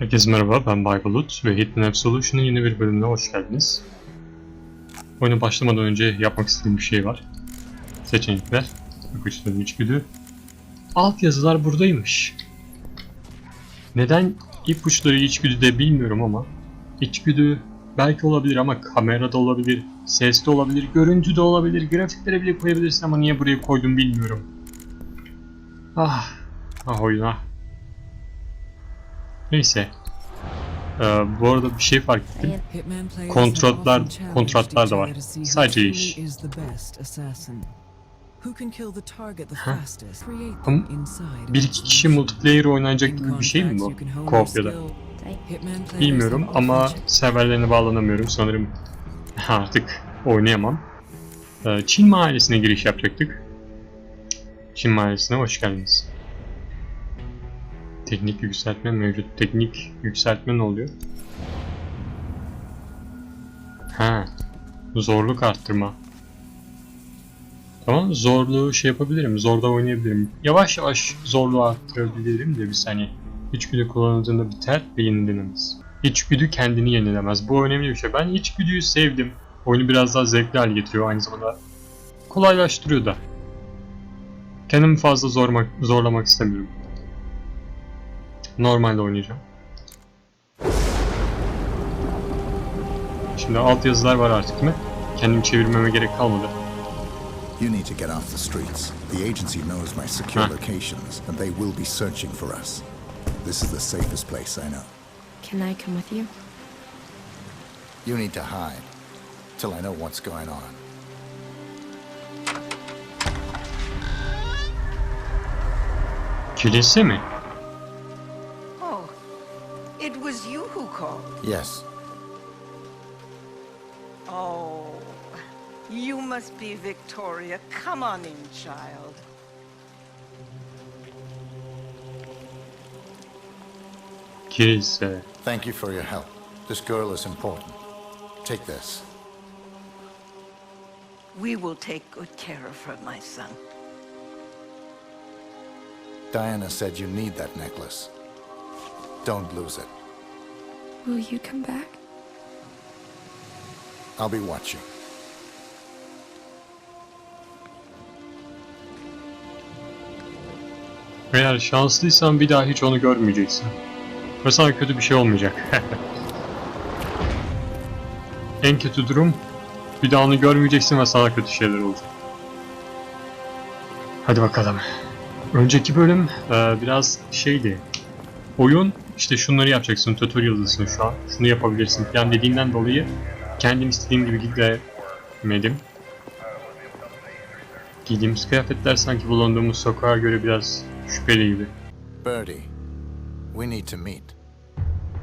Herkese merhaba, ben Bay Bulut ve Hitman Absolution'un yeni bir bölümüne hoş geldiniz. Oyuna başlamadan önce yapmak istediğim bir şey var. Seçenekler, ipuçları içgüdü. Alt yazılar buradaymış. Neden ipuçları içgüdüde bilmiyorum ama içgüdü belki olabilir ama kamerada olabilir, seste olabilir, görüntüde olabilir, grafiklere bile koyabilirsin ama niye buraya koydum bilmiyorum. Ah, ah oyun ah. Neyse. Ee, bu arada bir şey fark ettim. Kontratlar, Kontratlar- da var. Sadece iş. Ha. Bir iki kişi multiplayer oynanacak gibi bir şey mi bu? Co-op'ya Bilmiyorum ama serverlerine bağlanamıyorum sanırım. Artık oynayamam. Ee, Çin mahallesine giriş yapacaktık. Çin mahallesine hoş geldiniz. Teknik yükseltme mevcut. Teknik yükseltme ne oluyor? Ha. Zorluk arttırma. Tamam zorluğu şey yapabilirim. Zorda oynayabilirim. Yavaş yavaş zorluğu arttırabilirim de bir saniye. İçgüdü kullanıldığında biter ve yenilenemez. İçgüdü kendini yenilemez. Bu önemli bir şey. Ben içgüdüyü sevdim. Oyunu biraz daha zevkli hale getiriyor aynı zamanda. Kolaylaştırıyor da. Kendimi fazla zormak, zorlamak istemiyorum. Normalde oynayacağım. Şimdi alt yazılar var artık değil mi? Kendim çevirmeme gerek kalmadı. You need to get off the streets. The agency knows my secure locations, and they will be searching for us. This is the safest place I know. Can I come with you? You need to hide till I know what's going on. Kilise mi? It was you who called. Yes, Oh, you must be Victoria. Come on in, child. Kilise. thank you for your help. This girl is important. Take this. We will take good care of her, my son. Diana said you need that necklace. Don't lose it. Will you come back? I'll be watching. Eğer şanslıysan bir daha hiç onu görmeyeceksin. Ve sana kötü bir şey olmayacak. en kötü durum bir daha onu görmeyeceksin ve sana kötü şeyler olacak. Hadi bakalım. Önceki bölüm e, biraz şeydi. Oyun işte şunları yapacaksın, tutorial'dasın şu an. Şunu yapabilirsin falan dediğinden dolayı kendim istediğim gibi gidemedim. Giydiğimiz kıyafetler sanki bulunduğumuz sokağa göre biraz şüpheli gibi. Birdie, we need to meet.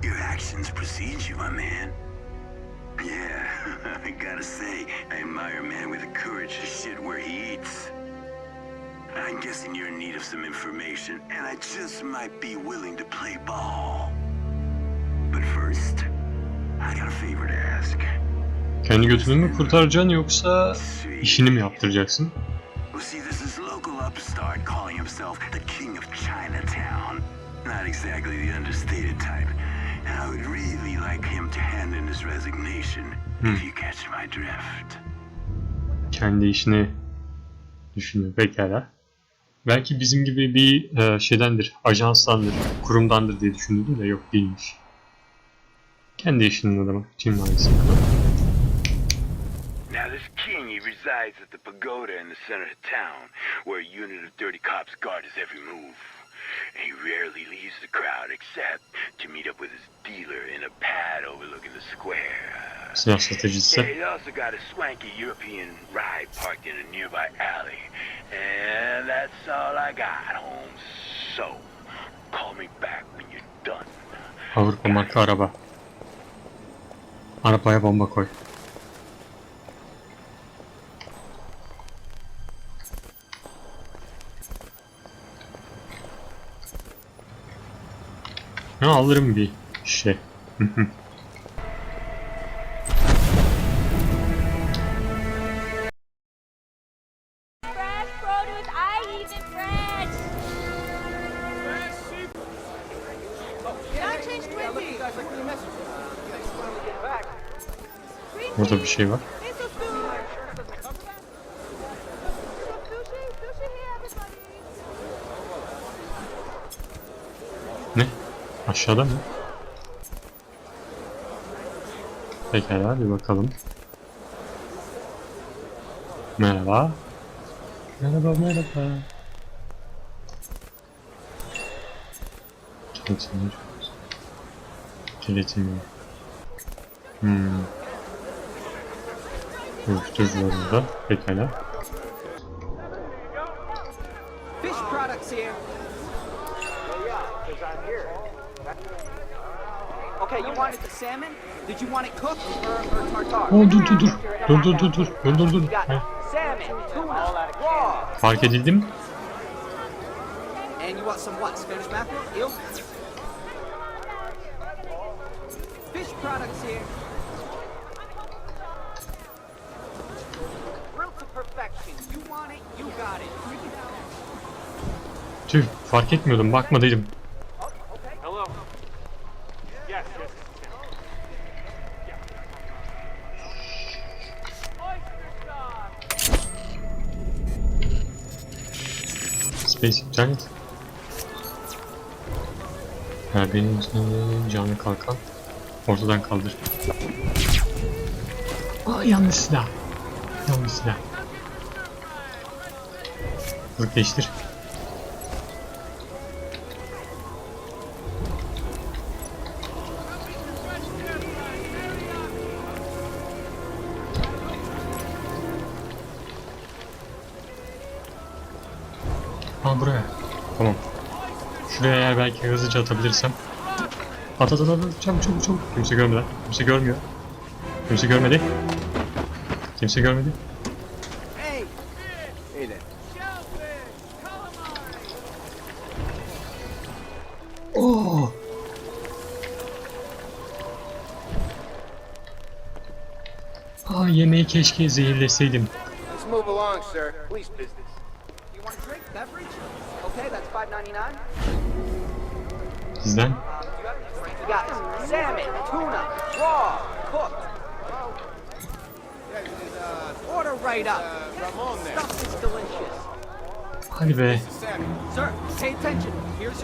Your actions precede you, my man. Yeah, I gotta say, I admire a man with the courage to shit where he eats. I'm guessing you're in need of some information, and I just might be willing to play ball. But first, I got a favor to ask. Kendi götünü mü kurtaracaksın yoksa işini mi yaptıracaksın? Well, see, this is local upstart calling himself the King of Chinatown. Not exactly the understated type. And I would really like him to hand in his resignation, if you catch my drift. Kendi işini düşünüyor. Pekala. Belki bizim gibi bir e, şeydendir, ajanstandır, kurumdandır diye düşündüm de yok değilmiş. Kendi işinin adamı. Çin maalesef. Resides at the pagoda in the center of town, where a unit of dirty cops guard his every move. And he rarely leaves the crowd except to meet up with his dealer in a pad overlooking the square. Satıcısı. Yeah, he's also got a swanky European ride parked in a nearby alley. And that's all I got, Holmes. So, call me back when you're done. Avrupa marka araba. Arabaya bomba koy. Ha alırım bir şey. Burada bir şey var. Aşağıda mı? Pekala bir bakalım. Merhaba. Merhaba merhaba. Kilitin mi? Hmm. Uyuşturucular burada. Pekala. Fish products here. Okay, you wanted the salmon? Did you want it cooked or, or tartar? Oo dur dur dur. Dur dur dur dur. Dur dur dur. Raw. Fark edildim. And you want some Space iptal et. Her için canlı kalkan ortadan kaldır. Aa yanlış silah. Yanlış silah. Hızlı değiştir. Belki hızlıca atabilirsem. At at at at çabuk çabuk çabuk. Kimse görmeden. Kimse görmüyor. Kimse görmedi. Kimse görmedi. Oo. Aa yemeği keşke zehirleseydim. Move along, sir. Police business. You want a drink, beverage? Okay, that's five ninety nine. Sizden. Hadi be. Sammy. Sir, pay attention. Here's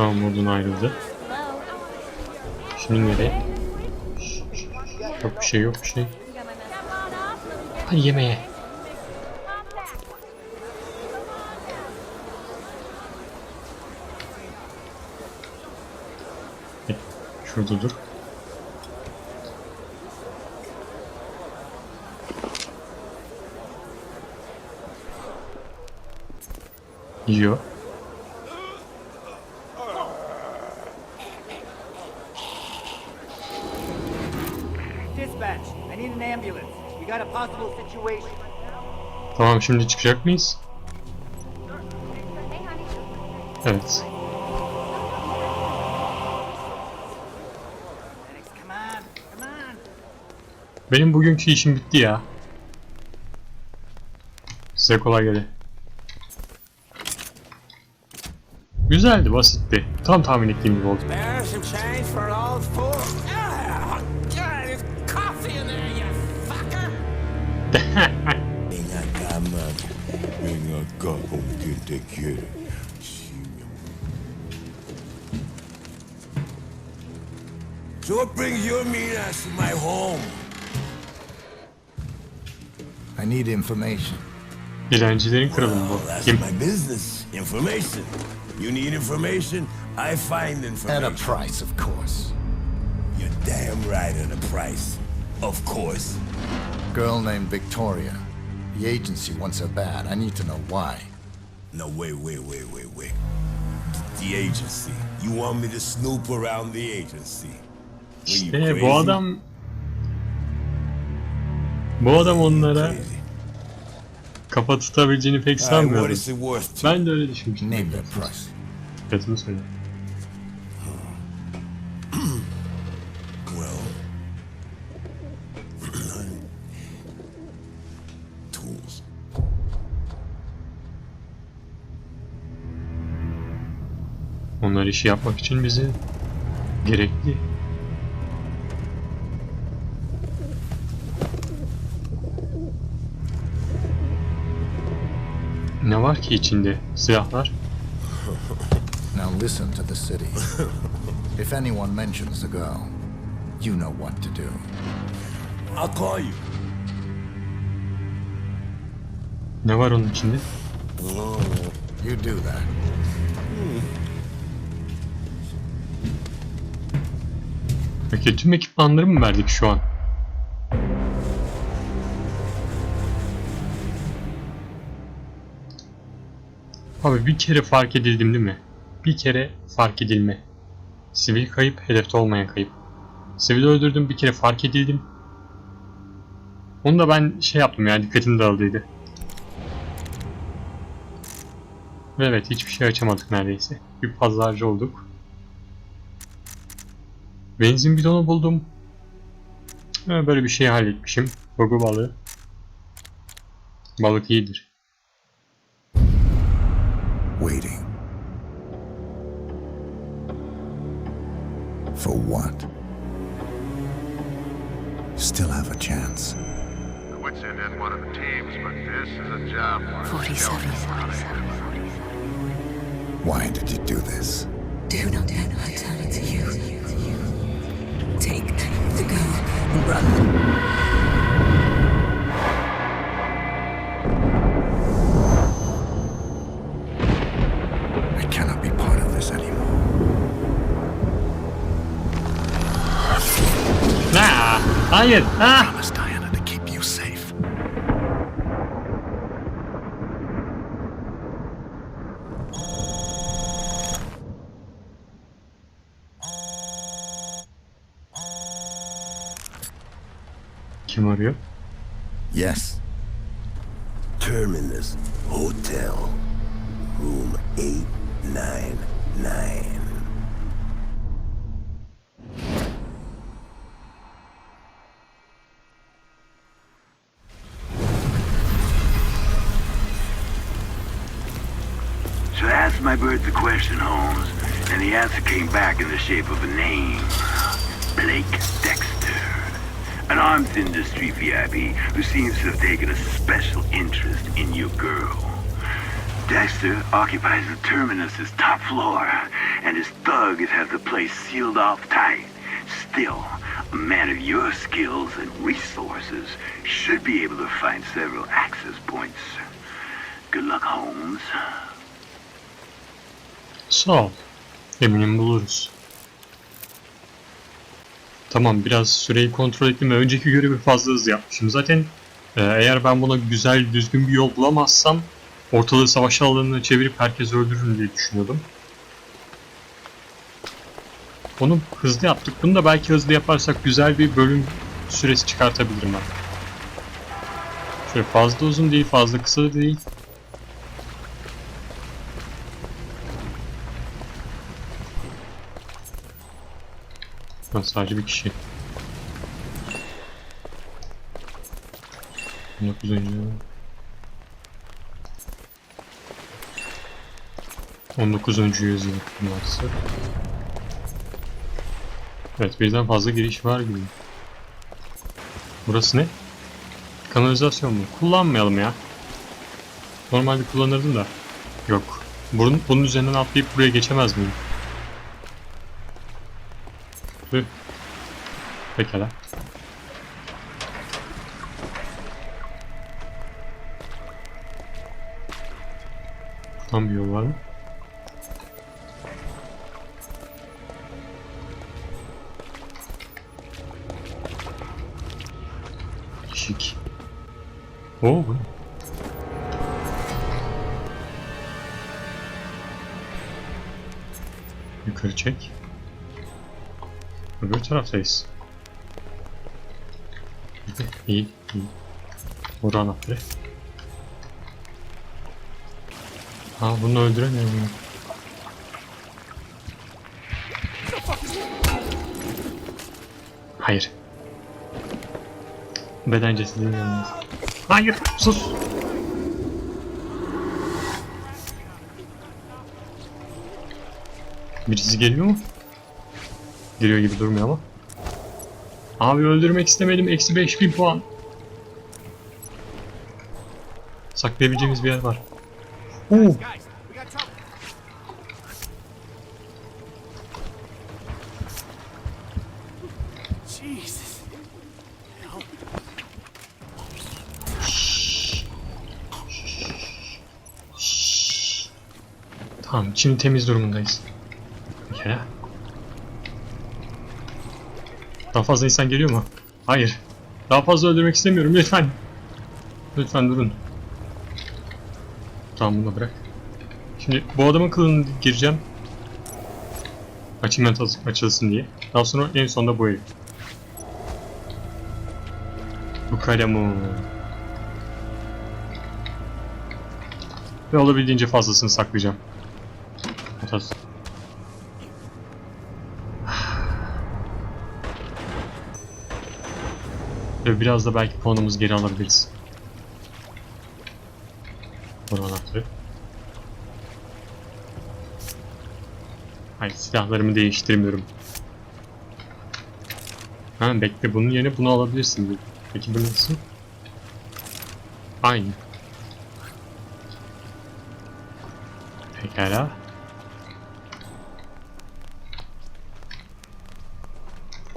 Tamam oradan ayrıldı. Şimdi nereye? Yok bir şey yok bir şey. Hadi yemeğe. Şurada dur. Yiyor. Dispatch, I need an ambulance. We got a possible situation. Tamam şimdi çıkacak mıyız? Evet. Benim bugünkü işim bitti ya. Size kolay gelsin. Güzeldi, basitti. Tam tahmin ettiğim gibi oldu. So what brings your mean ass to my home? I need information. Dilencilerin kralı bu? that's Kim? my business. Information. You need information, I find At information. a price, of course. You're damn right at a price. Of course. Girl named Victoria. The agency wants her bad. I need to know why. No, wait, wait, wait, wait, wait. The agency. You want me to snoop around the agency? İşte bu adam Bu adam onlara kafa tutabileceğini pek sanmıyorum. Ben de öyle düşünmüştüm. Name that işi yapmak için bizi gerekli. Ne var ki içinde? Silahlar? Now listen to the city. if anyone mentions the girl, you know what to do. I'll call you. Ne var onun içinde? You do that. Peki tüm ekipmanları mı verdik şu an? Abi bir kere fark edildim değil mi? Bir kere fark edilme. Sivil kayıp, hedefte olmayan kayıp. Sivil öldürdüm, bir kere fark edildim. Onu da ben şey yaptım yani dikkatim dağıldıydı. Ve evet hiçbir şey açamadık neredeyse. Bir pazarcı olduk. Benzin bidonu buldum. Ha, Böyle bir şey halletmişim. Gogo balığı. Balık iyidir. Waiting. For what? Still have a chance. Sending in one of the teams, but this is a job. for a 47. Why did you do this? Do not let her hayır. Ha. Hotel. Room 899. So I asked my bird the question, Holmes, and the answer came back in the shape of a name. Blake Dexter. An arms industry VIP who seems to have taken a special interest in your girl. Dexter occupies the terminus's top floor, and his thugs have the place sealed off tight. Still, a man of your skills and resources should be able to find several access points. Good luck, Holmes. Sağ. Eminim buluruz. Tamam biraz süreyi kontrol ettim ve önceki görevi fazla hızlı yapmışım. Zaten e, eğer ben buna güzel düzgün bir yol bulamazsam ortalığı savaş alanına çevirip herkes öldürürüm diye düşünüyordum. Onu hızlı yaptık. Bunu da belki hızlı yaparsak güzel bir bölüm süresi çıkartabilirim ben. Şöyle fazla uzun değil, fazla kısa değil. Ha, sadece bir kişi. 19. On dokuzuncu yüzyıl numarası. Evet birden fazla giriş var gibi. Burası ne? Kanalizasyon mu? Kullanmayalım ya. Normalde kullanırdım da. Yok. Bunun, bunun üzerinden atlayıp buraya geçemez miyim? Tüh. Pekala. Buradan bir yol var mı? Şik. Oo bu ne? Yukarı çek. Öbür taraftayız. İyi, iyi. Vur anahtarı. Ha bunu öldüremiyorum. Hayır. Beden cesedini yanına. Hayır sus. Birisi geliyor mu? Geliyor gibi durmuyor ama. Abi öldürmek istemedim. Eksi 5000 puan. Saklayabileceğimiz bir yer var. Oo. Tamam şimdi temiz durumundayız. Bir kere. Daha fazla insan geliyor mu? Hayır. Daha fazla öldürmek istemiyorum lütfen. Lütfen durun. Tamam bunu bırak. Şimdi bu adamın kılığını gireceğim. Açayım açılsın diye. Daha sonra en sonunda bu herif. Bu kalemi. Ve olabildiğince fazlasını saklayacağım. Atas. Ve biraz da belki puanımızı geri alabiliriz. Bunu anahtarı. Hayır silahlarımı değiştirmiyorum. Ha bekle bunun yerine bunu alabilirsin. Peki bu nasıl? Aynı. Pekala.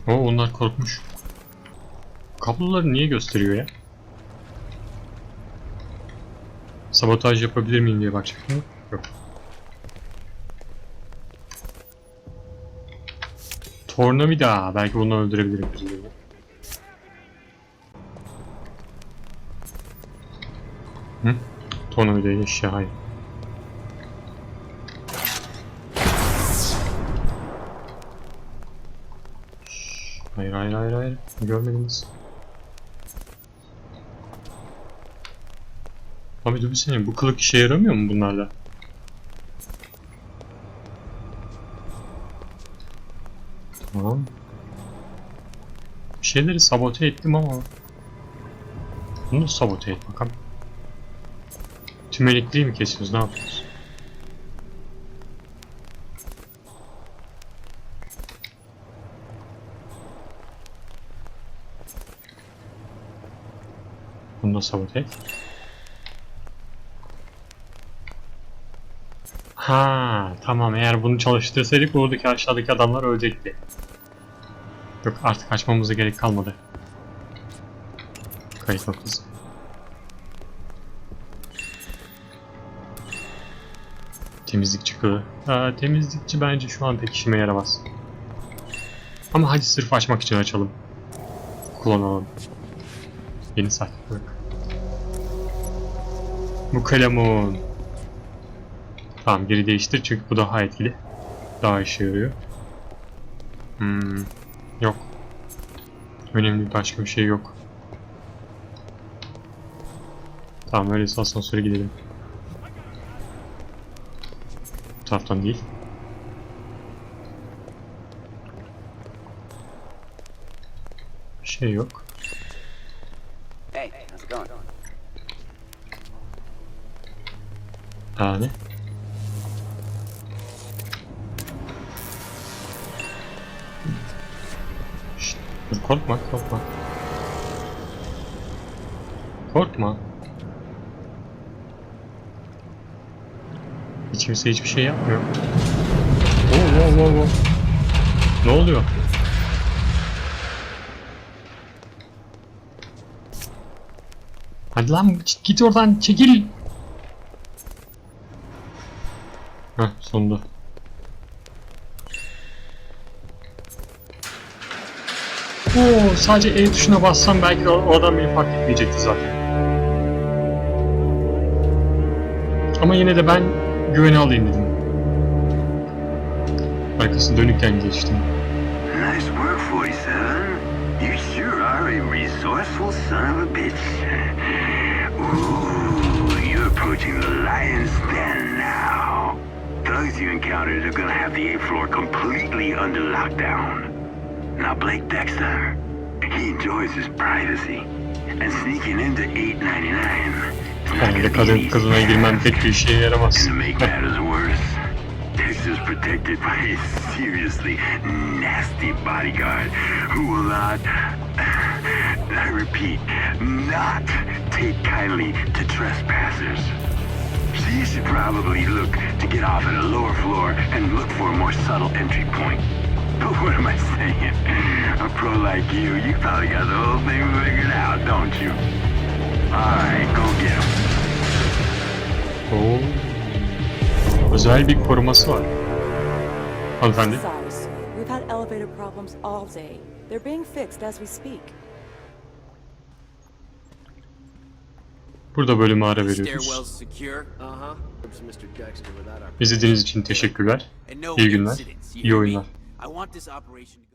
O onlar korkmuş. Kabloları niye gösteriyor ya? Sabotaj yapabilir miyim diye bakacaktım. Yok. Tornavida. Belki bunu öldürebilirim birilerini. Hı? Tornavida ile şahane. Hayır hayır hayır hayır. Görmediniz. Abi dur bir saniye. Bu kılık işe yaramıyor mu bunlarla? Tamam. Bir şeyleri sabote ettim ama bunu sabote et bakalım. Tüm elektriği mi kesiyoruz? Ne yapıyoruz? Bunu da sabote et. Ha, tamam eğer bunu çalıştırsaydık oradaki aşağıdaki adamlar ölecekti. Yok artık açmamıza gerek kalmadı. Kayıt noktası. Temizlikçi kılı. Aa, temizlikçi bence şu an pek işime yaramaz. Ama hadi sırf açmak için açalım. Kullanalım. Yeni saklık. Bu kalemun. Tamam geri değiştir çünkü bu daha etkili. Daha işe yarıyor. Hmm, yok. Önemli başka bir şey yok. Tamam öyleyse asansöre gidelim. Bu taraftan değil. Bir şey yok. Hey, how's it going? Korkma korkma. Korkma. Hiç kimse hiçbir şey yapmıyor. Oo, oo, oo, oo. Ne oluyor? Hadi lan git oradan çekil. Heh sonunda. Oo, sadece E tuşuna bassam belki o, o adam beni fark etmeyecekti zaten. Ama yine de ben güvene alayım dedim. Arkası dönükken geçtim. Nice work, 47. You sure are a resourceful son of a bitch. Ooh, you're approaching the lion's den now. Thugs you encountered are gonna have the eighth floor completely under lockdown. Now Blake Dexter, he enjoys his privacy. And sneaking into 899 is not Yani gonna be kadın an easy kılına girmen task. pek bir işe yaramaz. And to make matters worse, Dexter's protected by a seriously nasty bodyguard who will not, I repeat, not take kindly to trespassers. So you should probably look to get off at a lower floor and look for a more subtle entry point. What am I saying? A pro like you, you probably got the whole thing figured out, don't you? Alright, go get him. Oo. Özel bir koruması var. Hanımefendi. We've had elevator problems all day. They're being fixed as we speak. Burada bölüme ara veriyoruz. Uh-huh. İzlediğiniz için teşekkürler. İyi günler. İyi oyunlar. I want this operation to go